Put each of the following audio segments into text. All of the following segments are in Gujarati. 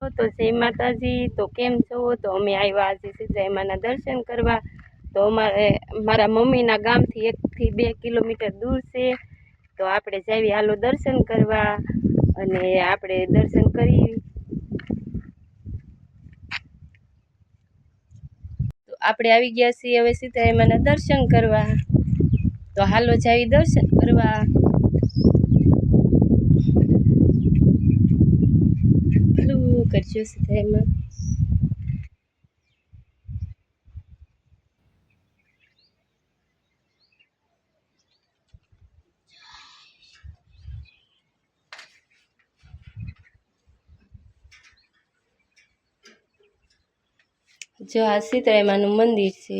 તો જય માતાજી. તો કેમ છો? તો અમે આવ્યા આજે સિદ્ધાઈમાના દર્શન કરવા. તો અમારે, મારા મમ્મીના ગામથી એકથી બે કિલોમીટર દૂર છે. તો આપણે જાવી હાલો દર્શન કરવા અને આપણે દર્શન કરી. તો આપણે આવી ગયા છીએ હવે સીતારામના દર્શન કરવા. તો હાલો જાવી દર્શન કરવા. કરજો સીતારામમાં જો આ સીતરામાનું મંદિર છે.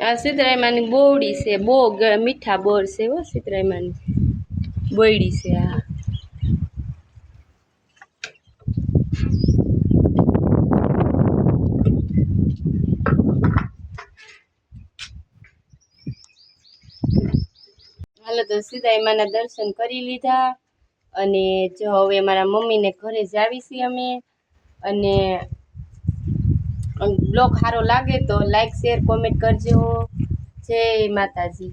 આ સીતરામાની બોવડી છે, બહુ મીઠા બોર છે હો સીતરામાની બોયડી છે આ. હાલો તો સીધા એમાંના દર્શન કરી લીધા અને જો હવે મારા મમ્મીને ઘરે જ આવી છીએ અમે. અને બ્લોગ સારો લાગે તો લાઈક શેર કોમેન્ટ કરજો. જય માતાજી.